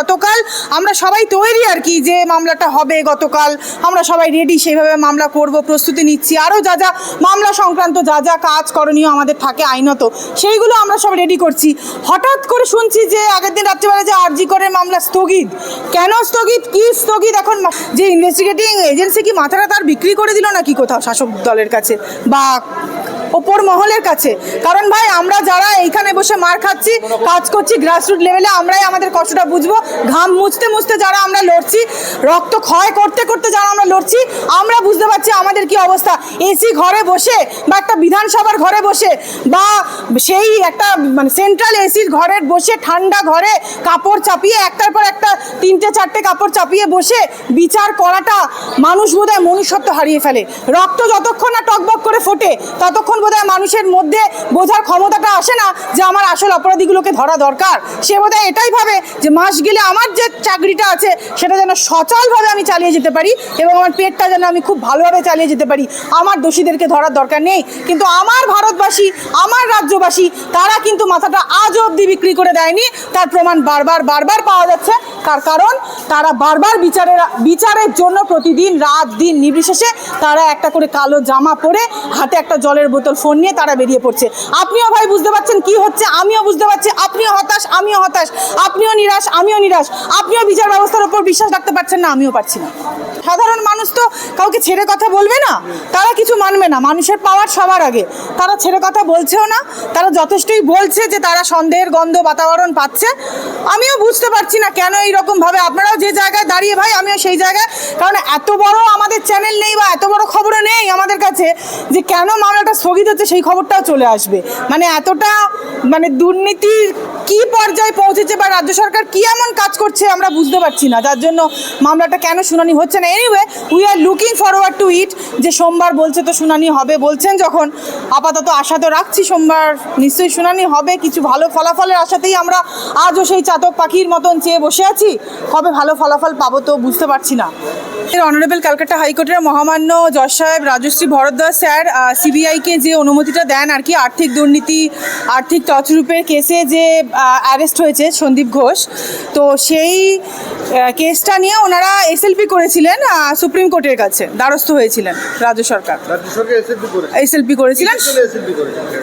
গতকাল আমরা সবাই তৈরি আর কি যে মামলাটা হবে গতকাল। আমরা সবাই রেডি সেইভাবে মামলা করব, প্রস্তুতি নিচ্ছি। আরও যা যা মামলা সংক্রান্ত যা যা কাজ করণীয় আমাদের থাকে আইনত, সেইগুলো আমরা সব রেডি করছি। হঠাৎ করে শুনছি যে আগের দিন রাত্রিবেলা যে আরজি করে মামলা স্থগিত। কেন স্থগিত? কি স্থগিত? এখন যে ইনভেস্টিগেটিং এজেন্সি কি মাথাটা তার বিক্রি করে দিল নাকি কোথাও শাসক দলের কাছে? বা ওপর মহলের কাছে। কারণ ভাই, আমরা যারা এইখানে বসে মার খাচ্ছি, কাজ করছি গ্রাসরুট লেভেলে আমরাই আমাদের কষ্টটা বুঝব। ঘাম মুছতে মুছতে যারা আমরা লড়ছি, রক্ত ক্ষয় করতে করতে যারা আমরা লড়ছি, আমরা বুঝতে পারছি আমাদের কি অবস্থা। এসি ঘরে বসে বা একটা বিধানসভার ঘরে বসে বা সেই একটা মানে সেন্ট্রাল এসির ঘরে বসে ঠান্ডা ঘরে কাপড় চাপিয়ে, একটার পর একটা তিনটে, চারটে কাপড় চাপিয়ে বসে বিচার করাটা মানুষ বোধহয় মনুষ্যত্ব হারিয়ে ফেলে। রক্ত যতক্ষণ না টকবক করে ফোটে, ততক্ষণ বোধহয় মানুষের মধ্যে বোঝার ক্ষমতাটা আসে না যে আমার আসল অপরাধীগুলোকে ধরা দরকার। সে বোধহয় এটাই ভাবে যে মাস গেলে আমার যে চাকরিটা আছে, সেটা যেন সচলভাবে আমি চালিয়ে যেতে পারি এবং আমার পেটটা যেন আমি খুব ভালোভাবে চালিয়ে যেতে পারি। আমার দোষীদেরকে ধরার দরকার নেই। কিন্তু আমার ভারতবাসী, আমার রাজ্যবাসী, তারা কিন্তু মাথাটা আজ অবধি বিক্রি করে দেয়নি। তার প্রমাণ বারবার বারবার পাওয়া যাচ্ছে। তার কারণ, তারা বারবার বিচারের বিচারের জন্য প্রতিদিন, রাত দিন নির্বিশেষে তারা একটা করে কালো জামা পরে হাতে একটা জলের বোতল ফোন নিয়ে তারা বেরিয়ে পড়ছে। আপনিও ভাই বুঝতে পারছেন কি হচ্ছে, আমিও বুঝতে পারছি, আপনিও হতাশ, আমিও হতাশ, আপনিও নিরাশ, আমিও নিরাশ, আপনিও বিচার ব্যবস্থার উপর বিশ্বাস রাখতে পারছেন না, আমিও পারছি না। সাধারণ মানুষ তো কাউকে ছেড়ে কথা বলবে না, তারা কিছু মানবে না, মানুষের পাওয়ার সবার আগে। তারা ছেড়ে কথা বলছেও না, তারা যথেষ্টই বলছে যে তারা সন্দেহের গন্ধ বাতাবরণ পাচ্ছে। আমিও বুঝতে পারছি না কেন এইরকম ভাবে আপনারাও যে জায়গায় দাঁড়িয়ে ভাই, আমিও সেই জায়গায়। কারণ এত বড় আমাদের চ্যানেল নেই বা এত বড় খবরও নেই আমাদের কাছে যে কেন মামলাটা স্থগিত হচ্ছে সেই খবরটাও চলে আসবে। মানে এতটা মানে দুর্নীতির কি পর্যায়ে পৌঁছেছে বা রাজ্য সরকার কি এমন কাজ করছে আমরা বুঝতে পারছি না। যার জন্য মামলাটা কেন শুনানি হচ্ছে না? Anyway we are looking forward to it যে সোমবার বলছে তো শুনানি হবে। বলছেন যখন আপাতত আশা তো রাখছি সোমবার নিশ্চয়ই শুনানি হবে। কিছু ভালো ফলাফলের আশাতেই আমরা আজও সেই চাতক পাখির মতন চেয়ে বসে আছি। কবে ভালো ফলাফল পাবো তো বুঝতে পারছি না। অনারেবল ক্যালকাটা হাইকোর্টের মহামান্য জজ সাহেব রাজশ্রী ভরদ্বাজ স্যার সিবিআইকে যে অনুমতিটা দেন আর কি আর্থিক দুর্নীতি আর্থিক তছরূপের কেসে যে অ্যারেস্ট হয়েছে সন্দীপ ঘোষ তো সেই কেসটা নিয়ে ওনারা এসএলপি করেছিলেন সুপ্রিম কোর্টের কাছে দ্বারস্থ হয়েছিলেন রাজ্য সরকার। রাজ্য সরকার এসএলপি করেছিলেন।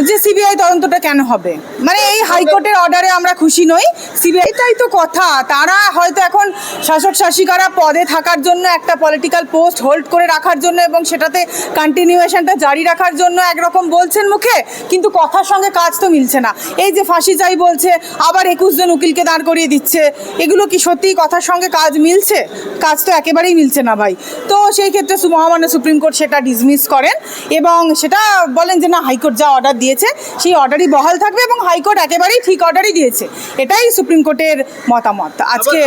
যে সিবিআই তদন্তটা কেন হবে? মানে এই হাইকোর্টের অর্ডারে আমরা খুশি নই। সিবিআইটাই তো কথা। তারা হয়তো এখন শাসক শাসিকারা পদে থাকার জন্য একটা পলিটিক্যাল পোস্ট হোল্ড করে রাখার জন্য এবং সেটাতে কন্টিনিউয়েশনটা জারি রাখার জন্য একরকম বলছেন মুখে কিন্তু কথার সঙ্গে কাজ তো মিলছে না। এই যে ফাঁসি চাই বলছে আবার একুশ জন উকিলকে দাঁড় করিয়ে দিচ্ছে। এগুলো কি সত্যিই কথার সঙ্গে কাজ মিলছে? কাজ তো একেবারেই মিলছে না ভাই। তো সেই ক্ষেত্রে মহামান্য সুপ্রিম কোর্ট সেটা ডিসমিস করেন এবং সেটা বলেন যে না হাইকোর্ট যা অর্ডার দিয়েছে সেই অর্ডারই বহাল থাকবে এবং হাইকোর্ট একেবারেই ঠিক অর্ডারই দিয়েছে। এটাই সুপ্রিম কোর্টের মতামত। আজকে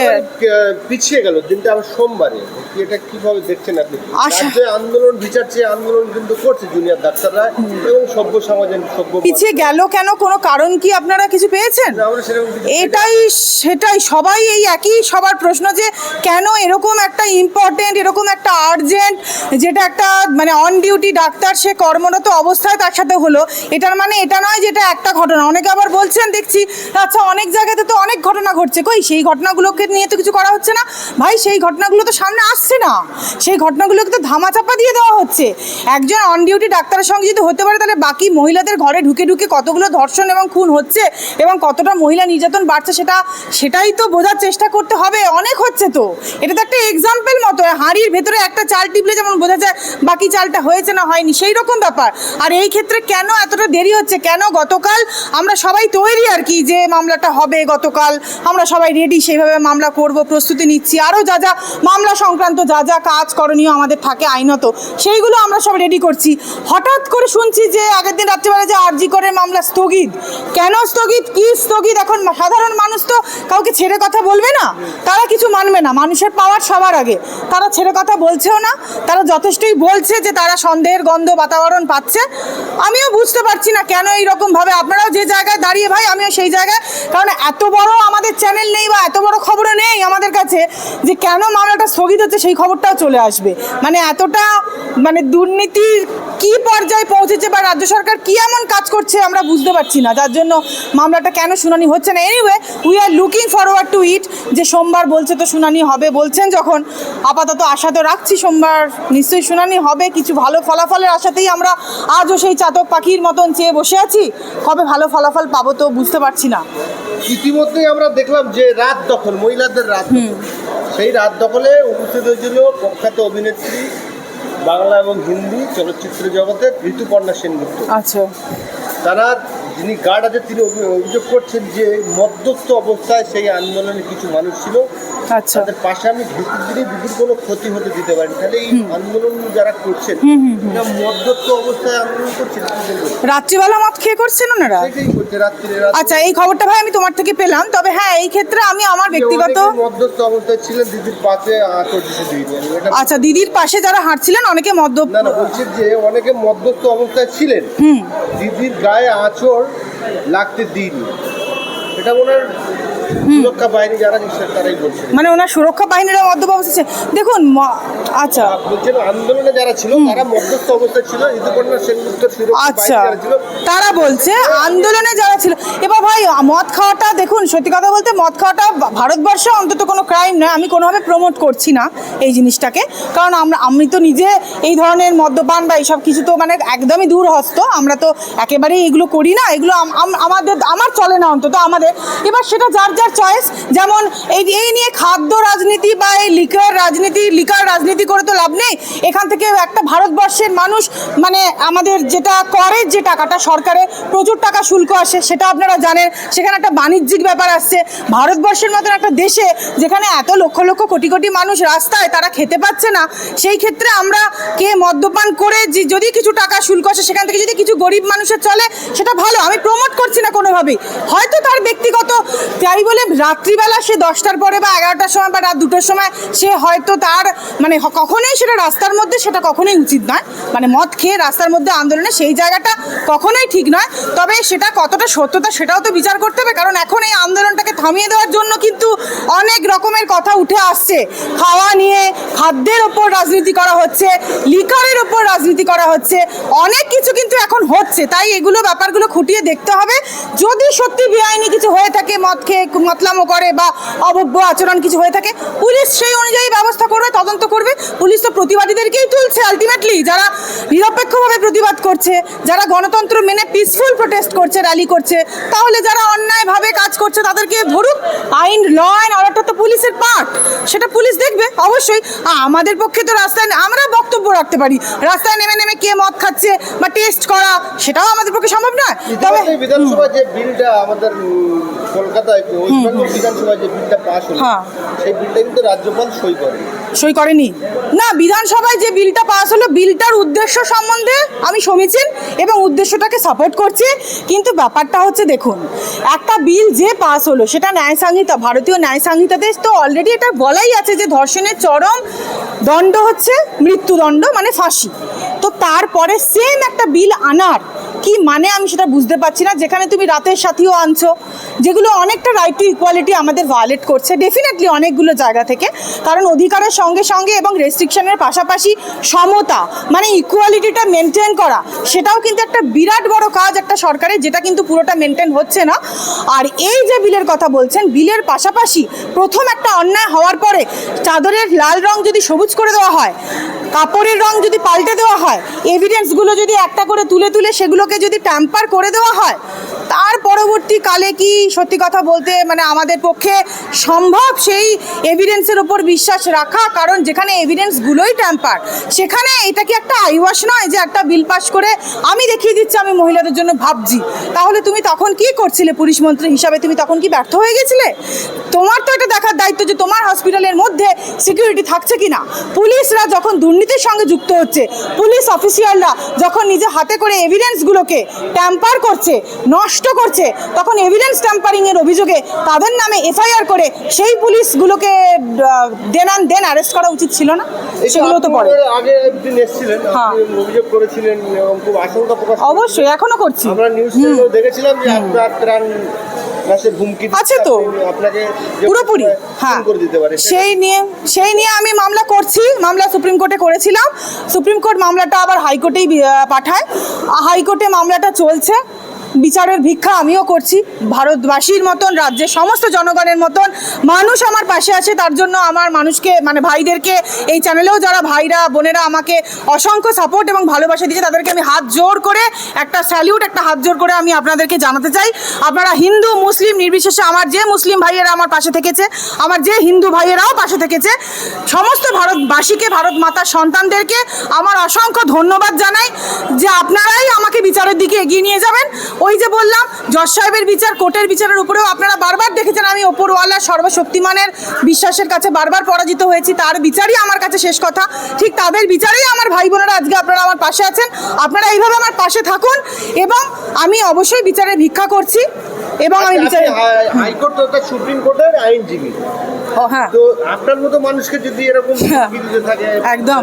পিছিয়ে গেল দিনটা আবার সোমবারে। এটা কীভাবে দেখছেন আপনি? আন্দোলন বিচার চেয়ে আন্দোলন কিন্তু করছে জুনিয়র ডাক্তাররা। এবং সভ্য সমাজের সভ্য পিছিয়ে গেল কেন? কোনো কারণ কি আপনারা কিছু পেয়েছেন? এটাই সেটাই সবাই এই একই সবার প্রশ্ন যে কেন এরকম একটা ইম্পর্টেন্ট এরকম একটা আর্জেন্ট যেটা একটা মানে অন ডিউটি ডাক্তার সে কর্মরত অবস্থায় তার সাথে হলো এটার মানে এটা নয় যেটা একটা ঘটনা। অনেকে আবার বলছেন দেখছি আচ্ছা অনেক জায়গাতে তো অনেক ঘটনা ঘটছে। কই সেই ঘটনাগুলোকে নিয়ে তো কিছু করা হচ্ছে না? ভাই সেই ঘটনাগুলো তো সামনে আসছে না। সেই ঘটনাগুলোকে তো ধামাচাপা দিয়ে দেওয়া হচ্ছে। একজন অন ডিউটি ডাক্তারের সঙ্গে যদি হতে পারে তাহলে বাকি মহিলাদের ঘরে ঢুকে ঢুকে কতগুলো ধর্ষণ এবং খুন হচ্ছে এবং কতটা মহিলা নির্যাতন বাড়ছে সেটা, সেটাই তো বোঝার চেষ্টা করতে হবে, অনেক হচ্ছে তো। এটা তো একটা এক্সাম্পল মতো, হাঁড়ির ভেতরে একটা চাল টিপলে যেমন বোঝা যায় বাকি চালটা হয়েছে না হয়নি, সেই রকম ব্যাপার। আর এই ক্ষেত্রে কেন এতটা দেরি হচ্ছে? কেন গতকাল আমরা সবাই তৈরি আর কি যে মামলাটা হবে গতকাল, আমরা সবাই রেডি সেইভাবে মামলা করব, প্রস্তুতি নিচ্ছি আরও যা যা মামলা সংক্রান্ত যা যা কাজ করণীয় আমাদের থাকে আইনত, সেইগুলো আমরা সব রেডি করছি। হঠাৎ করে শুনছি যে আগের দিন রাত্রিবেলা যে আরজি করে মামলা স্থগিত, কেন স্থগিত? কি স্থগিত? এখন সাধারণ মানুষ তো কাউকে ছেড়ে কথা বলবে না। তারা কিছু মানবে না, মানুষের পাওয়ার সবার আগে। তারা ছেড়ে কথা বলছেও না, তারা যথেষ্টই বলছে যে তারা সন্দেহের গন্ধ বাতাবরণ পাচ্ছে। আমিও বুঝতে পারছি না কেন এইরকম ভাবে। আপনারাও যে জায়গায় দাঁড়িয়ে ভাই, আমিও সেই জায়গায়। কারণ এত বড় আমাদের চ্যানেল নেই বা এত বড় খবরও নেই আমাদের কাছে যে কেন মামলাটা স্থগিত হচ্ছে, সেই খবরটাও চলে আসবে। মানে এতটা মানে দুর্নীতির কি পর্যায়ে পৌঁছেছে বা রাজ্য সরকার কি এমন কাজ করছে আমরা বুঝতে পারছি না। যার জন্য মামলাটা কেন শুনানি হচ্ছে না। Anyway we are looking forward to it যে সোমবার বলছে তো শুনানি হবে। বলছেন যখন আপাতত আশা তো রাখছি সোমবার নিশ্চয়ই শুনানি হবে কিছু ভালো ফলাফলের আশাতেই আমরা আজও সেই চাতক পাখির মতন চেয়ে বসে আছি। কবে ভালো ফলাফল পাবো তো বুঝতে পারছি না। ইতিমধ্যেই আমরা দেখলাম যে রাত দখল মহিলাদের রাত সেই রাত দখলে উপস্থিত হয়েছিল প্রখ্যাত অভিনেত্রী বাংলা এবং হিন্দি চলচ্চিত্র জগতে ঋতুপর্ণা সেনগুপ্ত। আচ্ছা। তারা যিনি গার্ড আছে তিনি অভি- অভিযোগ করছেন যে মধ্যস্থ অবস্থায় সেই আন্দোলনে কিছু মানুষ ছিল। আচ্ছা। তাদের পাশে আমি ঢুকুর দিনে বিপুল কোনো ক্ষতি হতে দিতে পারি তাহলে এই আন্দোলন যারা করছেন মধ্যস্থ অবস্থায় আন্দোলন করছেন রাত্রিবেলা মদ খেয়ে করছেন ওনারা? আচ্ছা এই খবরটা ভাই আমি তোমার থেকে পেলাম। তবে হ্যাঁ এই ক্ষেত্রে আমি আমার ব্যক্তিগত মধ্যস্থ অবস্থায় ছিলেন দিদির পাশে আচ্ছা দিদির পাশে যারা হাঁটছিলেন অনেকে মদ্য না না বলছি যে অনেকে মধ্যস্থ অবস্থায় ছিলেন। দিদির গায়ে আঁচড় লাগতে দিইনি। এটা ওনার সুরক্ষা বাহিনী যারা তারাই বলছেন মানে ওনার সুরক্ষা বাহিনীরা মদ্যপ অবস্থা দেখুন আচ্ছা। বলছেন আন্দোলনে যারা ছিল তারা মধ্যস্থ অবস্থায় ছিল ঋতুপর্ণা সেনগুপ্ত আচ্ছা। তারা বলছে আন্দোলনে যারা ছিল এবার ভাই মদ খাওয়াটা দেখুন সত্যি কথা বলতে মদ খাওয়াটা ভারতবর্ষে অন্তত কোনো ক্রাইম নয়। আমি কোনোভাবে প্রমোট করছি না এই জিনিসটাকে। কারণ আমরা আমি তো নিজে এই ধরনের মদ্যপান বা এইসব কিছু তো মানে একদমই দূর হস্ত আমরা তো একেবারেই এগুলো করি না। এগুলো আম- আম- আমাদের আমার চলে না অন্তত আমাদের। এবার সেটা যার যার চয়েস যেমন এই এই নিয়ে খাদ্য রাজনীতি বা এই লিকার রাজনীতি লিকার রাজনীতি করে তো লাভ নেই। এখান থেকে একটা ভারতবর্ষের মানুষ মানে আমাদের যেটা করের যে টাকাটা সরকারে প্রচুর টাকা শুল্ক আসে, সেটা আপনারা জানেন। সেখানে একটা বাণিজ্যিক ব্যাপার আসছে। ভারতবর্ষের মতন একটা দেশে যেখানে এত লক্ষ লক্ষ কোটি কোটি মানুষ রাস্তায় তারা খেতে পাচ্ছে না, সেই ক্ষেত্রে আমরা কে মদ্যপান করে যদি কিছু টাকা শুল্ক আসে, সেখান থেকে যদি কিছু গরিব মানুষের চলে, সেটা ভালো। আমি প্রমোট করছি না কোনোভাবেই। হয়তো তার ব্যক্তিগত, তাই বলে রাত্রিবেলা সে দশটার পরে বা এগারোটার সময় বা রাত দুটোর সময় সে হয়তো তার মানে কখনোই সেটা রাস্তার মধ্যে সেটা কখনোই উচিত নয়। মানে মদ খেয়ে রাস্তার মধ্যে আন্দোলনে সেই জায়গাটা কখনোই ঠিক নয়। তবে সেটা কতটা সত্যতা সেটাও তো বিচার করতে হবে, কারণ এখন এই আন্দোলনটাকে থামিয়ে দেওয়ার জন্য কিন্তু অনেক রকমের কথা উঠে আসছে। খাওয়া নিয়ে, খাদ্যের ওপর রাজনীতি করা হচ্ছে, লিকারের ওপর রাজনীতি করা হচ্ছে, অনেক কিছু কিন্তু এখন হচ্ছে। তাই এগুলো ব্যাপারগুলো খুঁটিয়ে দেখতে হবে। যদি সত্যি বেআইনি কিছু হয়ে থাকে মদ খেয়ে মতলামো করে বা অভব্য আচরণ কিছু হয়ে থাকে পুলিশ সেই অনুযায়ী ব্যবস্থা করবে তদন্ত করবে। পুলিশ তো প্রতিবাদীদেরকেই তুলছে আলটিমেটলি যারা নিরপেক্ষভাবে প্রতিবাদ করছে যারা গণতন্ত্র মেনে পিসফুল প্রোটেস্ট করছে র্যালি করছে তাহলে যারা অন্যায়ভাবে কাজ করছে তাদেরকে ধরুক আইন ল অ্যান্ড অর্ডারটা তো পুলিশের পার্ট সেটা পুলিশ দেখবে অবশ্যই। আমাদের পক্ষে তো রাস্তায় আমরা বক্তব্য রাখতে পারি। রাস্তায় নেমে নেমে কে মদ খাচ্ছে বা টেস্ট করা সেটাও আমাদের পক্ষে সম্ভব নয়। তবে বিধানসভায় যে বিলটা আমাদের কলকাতায় হ্যাঁ। সই করেনি। না বিধানসভায় যে বিলটা পাস হলো বিলটার উদ্দেশ্য সম্বন্ধে আমি সমীচীন এবং উদ্দেশ্যটাকে সাপোর্ট করছি। কিন্তু ব্যাপারটা হচ্ছে দেখুন একটা বিল যে পাস হলো সেটা ন্যায় সংহিতা ভারতীয় ন্যায় সংহিতাতে তো অলরেডি এটা বলাই আছে যে ধর্ষণের চরম দণ্ড হচ্ছে মৃত্যুদণ্ড মানে ফাঁসি। তো তারপরে সেম একটা বিল আনার কি মানে আমি সেটা বুঝতে পারছি না। যেখানে তুমি রাতের সাথীও আনছো, যেগুলো অনেকটা রাইট টু ইকুয়ালিটি আমাদের ভায়োলেট করছে ডেফিনেটলি অনেকগুলো জায়গা থেকে। কারণ অধিকারের সঙ্গে সঙ্গে এবং রেস্ট্রিকশনের পাশাপাশি সমতা মানে ইকুয়ালিটিটা মেনটেন করা, সেটাও কিন্তু একটা বিরাট বড় কাজ একটা সরকারের, যেটা কিন্তু পুরোটা মেনটেন হচ্ছে না। আর এই যে বিলের কথা বলছেন, বিলের পাশাপাশি প্রথম একটা অন্যায় হওয়ার পরে চাদরের লাল রং যদি সবুজ করে দেওয়া হয় কাপড়ের রং যদি পাল্টে দেওয়া হয় এভিডেন্সগুলো যদি একটা করে তুলে তুলে সেগুলোকে যদি ট্যাম্পার করে দেওয়া হয় তার পরবর্তীকালে কি সত্যি কথা বলতে মানে আমাদের পক্ষে সম্ভব সেই এভিডেন্সের ওপর বিশ্বাস রাখা? কারণ যেখানে এভিডেন্সগুলোই ট্যাম্পার সেখানে এটা কি একটা আইওয়াস নয় যে একটা বিল পাস করে আমি দেখিয়ে দিচ্ছি, আমি মহিলাদের জন্য ভাবছি? তাহলে তুমি তখন কি করছিলে পুলিশ মন্ত্রী হিসাবে? তুমি তখন কি ব্যর্থ হয়ে গেছিলে? তোমার তো এটা দেখার দায়িত্ব যে তোমার হসপিটালের মধ্যে সিকিউরিটি থাকছে কি না পুলিশরা যখন দুর্নীতির সঙ্গে যুক্ত হচ্ছে, পুলিশ অফিসিয়ালরা যখন নিজে হাতে করে এভিডেন্সগুলোকে ট্যাম্পার করছে, নষ্ট করছে তখন এভিডেন্স ট্যাম্পারিং এর অভিযোগে তাদের নামে এফআইআর করে সেই পুলিশগুলোকে আহ, দেন আন দেন অ্যারেস্ট করা উচিত ছিল না? সেগুলো তো পরে। আগে একদিন এসেছিলেন হ্যাঁ। অভিযোগ করেছিলেন এবং খুব আশঙ্কা প্রকাশ অবশ্যই এখনও করছি। আমরা নিউজ দেখেছিলাম যে আপনার ত্রাণ আছে তো। পুরোপুরি হ্যাঁ। সেই নিয়ে সেই নিয়ে আমি মামলা করছি মামলা সুপ্রিম কোর্টে করেছিলাম। সুপ্রিম কোর্ট মামলাটা আবার হাইকোর্টেই পাঠায়। হাইকোর্টে মামলাটা চলছে। বিচারের ভিক্ষা আমিও করছি। ভারতবাসীর মতন, রাজ্যের সমস্ত জনগণের মতন। মানুষ আমার পাশে আছে, তার জন্য আমার মানুষকে মানে ভাইদেরকে, এই চ্যানেলেও যারা ভাইরা, বোনেরা আমাকে অসংখ্য সাপোর্ট এবং ভালোবাসা দিয়েছে, তাদেরকে আমি হাত জোর করে, একটা স্যালিউট একটা হাত জোর করে আমি আপনাদেরকে জানাতে চাই। আপনারা হিন্দু, মুসলিম, নির্বিশেষে আমার যে মুসলিম ভাইয়েরা আমার পাশে থেকেছে, আমার যে হিন্দু ভাইয়েরাও পাশে থেকেছে, সমস্ত ভারতবাসীকে, ভারত মাতার সন্তানদেরকে আমার অসংখ্য ধন্যবাদ জানাই যে আপনারাই আমাকে বিচারের দিকে এগিয়ে নিয়ে যাবেন। ওই যে বললাম জজ সাহেবের বিচার কোর্টের বিচারের উপরেও আপনারা বারবার দেখেছেন আমি ওপরওয়ালা সর্বশক্তিমানের বিশ্বাসের কাছে বারবার পরাজিত হয়েছি তার বিচারই আমার কাছে শেষ কথা। ঠিক তাদের বিচারেই আমার ভাই বোনেরা আজকে আপনারা আমার পাশে আছেন। আপনারা এইভাবে আমার পাশে থাকুন এবং আমি অবশ্যই বিচারে ভিক্ষা করছি এবং আমি আপনি বিচারে হাইকোর্ট সুপ্রিম কোর্টের আইনজীবী। হ্যাঁ। তো আপনার মতো মানুষকে যদি এরকম হ্যাঁ, থাকে একদম।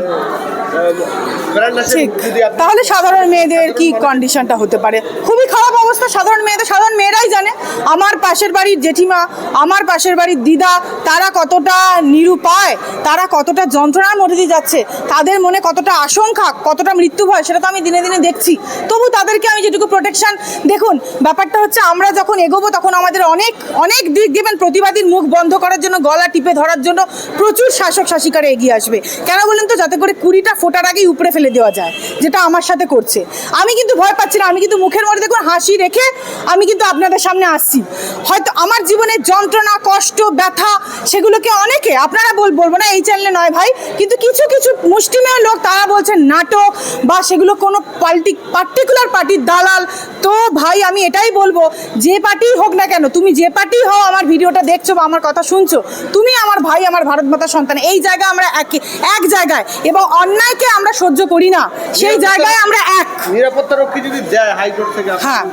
তাহলে সাধারণ মেয়েদের কি কন্ডিশনটা হতে পারে? খুবই খারাপ অবস্থা সাধারণ মেয়েদের। সাধারণ মেয়েরাই জানে। আমার পাশের বাড়ির জেঠিমা আমার পাশের বাড়ির দিদা তারা কতটা নিরুপায় তারা কতটা যন্ত্রণার মধ্যে দিয়ে যাচ্ছে তাদের মনে কতটা আশঙ্কা কতটা মৃত্যু ভয় সেটা তো আমি দিনে দিনে দেখছি। তবু তাদেরকে আমি যেটুকু প্রোটেকশন দেখুন ব্যাপারটা হচ্ছে আমরা যখন এগোবো তখন আমাদের অনেক অনেক দিক দেবেন প্রতিবাদীর মুখ বন্ধ করার জন্য গলা টিপে ধরার জন্য প্রচুর শাসক শাসিকারা এগিয়ে আসবে। কেন বলুন তো? যাতে করে কুড়িটা ফোটার আগেই উপরে ফেলে দেওয়া যায়, যেটা আমার সাথে করছে। আমি কিন্তু ভয় পাচ্ছি না, আমি কিন্তু মুখের মধ্যে দেখুন হাসি রেখে আমি কিন্তু আপনাদের সামনে আসছি। হয়তো আমার জীবনের যন্ত্রণা, কষ্ট, ব্যথা, সেগুলোকে অনেকে, আপনারা বল বলব না এই চ্যানেলে নয় ভাই, কিন্তু কিছু কিছু মুষ্টিমেয় লোক তারা বলছেন নাটক বা সেগুলো কোনো পাল্টি পার্টিকুলার পার্টির দালাল। তো ভাই, আমি এটাই বলব, যে পার্টি হোক না কেন, তুমি যে পার্টি হও, আমার ভিডিওটা দেখছ বা আমার কথা শুনছো তুমি আমার ভাই আমার ভারত মাতার সন্তান এই জায়গায় আমরা এক এক জায়গায় এবং অন্যায়কে আমরা সহ্য করি না। সেই জায়গায় আমরা এক। নিরাপত্তা রক্ষী যদি দেয় হাইকোর্ট থেকে হ্যাঁ।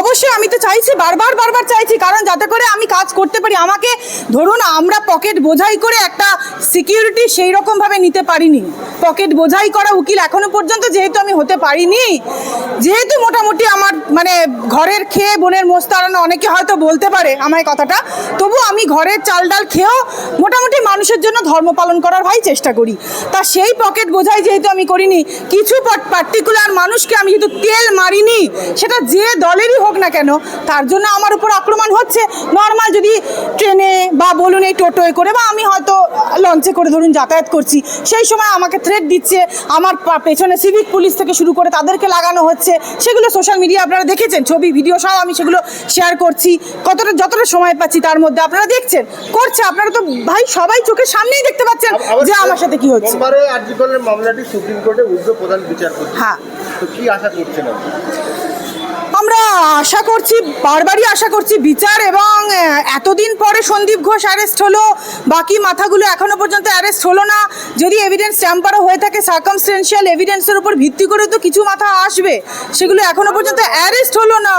অবশ্যই আমি তো চাইছি বারবার বারবার চাইছি কারণ যাতে করে আমি কাজ করতে পারি। আমাকে ধরুন আমরা পকেট বোঝাই করে একটা সিকিউরিটি সেই রকমভাবে নিতে পারিনি। পকেট বোঝাই করা উকিল এখনও পর্যন্ত যেহেতু আমি হতে পারিনি যেহেতু মোটামুটি আমার মানে ঘরের খেয়ে বোনের মোস্তারানো অনেকে হয়তো বলতে পারে আমায় কথাটা তবু আমি ঘরের চাল ডাল খেয়েও মোটামুটি মানুষের জন্য ধর্ম পালন করার ভাই চেষ্টা করি। তা সেই পকেট বোঝাই যেহেতু আমি করিনি, কিছু পার্টিকুলার মানুষকে আমি যেহেতু তেল মারিনি, সেটা যে দলেরই হোক না কেন, তার জন্য আমার উপর আক্রমণ হচ্ছে। নর্মাল যদি ট্রেনে বা বলুন এই টোটোয় করে বা আমি হয়তো লঞ্চে করে ধরুন যাতায়াত করছি, সেই সময় আমাকে থ্রেট দিচ্ছে। আমার পেছনে সিভিক পুলিশ থেকে শুরু করে তাদেরকে লাগানো হচ্ছে। সেগুলো সোশ্যাল মিডিয়া আপনারা দেখেছেন, ছবি ভিডিও সব আমি সেগুলো শেয়ার করছি। কতটা যতটা সময় পাচ্ছি তার মধ্যে। আপনারা দেখছেন করছে। আপনারা তো ভাই সবাই চোখের সামনেই দেখতে পাচ্ছেন যে আমার সাথে কি হচ্ছে। সোমবারে আর্জিকলের মামলাটি সুপ্রিম কোর্টে উদ্যোগ প্রধান বিচারপতি। হ্যাঁ। তো কি আশা করছেন আশা করছি বারবারই আশা করছি বিচার এবং এতদিন পরে সন্দীপ ঘোষ অ্যারেস্ট হলো বাকি মাথাগুলো এখনও পর্যন্ত অ্যারেস্ট হলো না। যদি এভিডেন্স ট্যাম্পারও হয়ে থাকে সার্কামস্টেন্সিয়াল এভিডেন্সের উপর ভিত্তি করে তো কিছু মাথা আসবে। সেগুলো এখনও পর্যন্ত অ্যারেস্ট হলো না।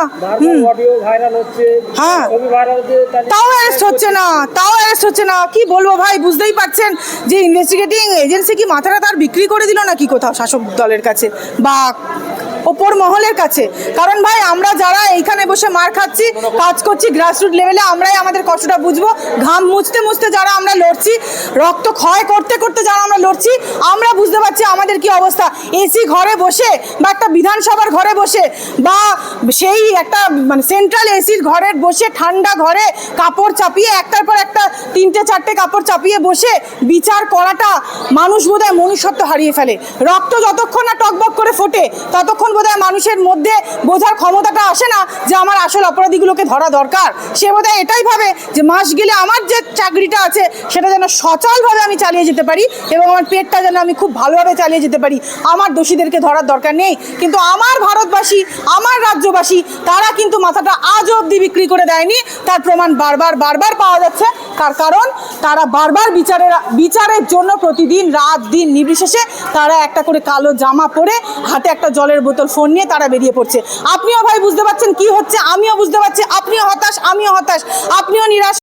হ্যাঁ। তাও অ্যারেস্ট হচ্ছে না তাও অ্যারেস্ট হচ্ছে না। কি বলব ভাই বুঝতেই পারছেন যে ইনভেস্টিগেটিং এজেন্সি কি মাথাটা তার বিক্রি করে দিল নাকি কোথাও শাসক দলের কাছে? বা ওপর মহলের কাছে। কারণ ভাই, আমরা যারা এইখানে বসে মার খাচ্ছি, কাজ করছি গ্রাসরুট লেভেলে আমরাই আমাদের কষ্টটা বুঝব। ঘাম মুছতে মুছতে যারা আমরা লড়ছি, রক্ত ক্ষয় করতে করতে যারা আমরা লড়ছি, আমরা বুঝতে পারছি আমাদের কি অবস্থা। এসি ঘরে বসে বা একটা বিধানসভার ঘরে বসে বা সেই একটা মানে সেন্ট্রাল এসির ঘরের বসে ঠান্ডা ঘরে কাপড় চাপিয়ে, একটার পর একটা তিনটে, চারটে কাপড় চাপিয়ে বসে বিচার করাটা মানুষ বোধহয় মনুষ্যত্ব হারিয়ে ফেলে। রক্ত যতক্ষণ না টকবক করে ফোটে, ততক্ষণ বোধহয় মানুষের মধ্যে বোঝার ক্ষমতাটা আসে না যে আমার আসল অপরাধীগুলোকে ধরা দরকার। সে বোধহয় এটাই ভাবে যে মাস গেলে আমার যে চাকরিটা আছে, সেটা যেন সচলভাবে আমি চালিয়ে যেতে পারি এবং আমার পেটটা যেন আমি খুব ভালোভাবে চালিয়ে যেতে পারি। আমার দোষীদেরকে ধরার দরকার নেই। কিন্তু আমার ভারতবাসী, আমার রাজ্যবাসী, তারা কিন্তু মাথাটা আজও অবধি বিক্রি করে দেয়নি। তার প্রমাণ বারবার বারবার পাওয়া যাচ্ছে। তার কারণ, তারা বারবার বিচারের বিচারের জন্য প্রতিদিন, রাত দিন নির্বিশেষে তারা একটা করে কালো জামা পরে হাতে একটা জলের বোতল ফোন নিয়ে তারা বেরিয়ে পড়ছে। আপনিও ভাই বুঝতে পারছেন কি হচ্ছে, আমিও বুঝতে পারছি, আপনিও হতাশ, আমিও হতাশ, আপনিও নিরাশ।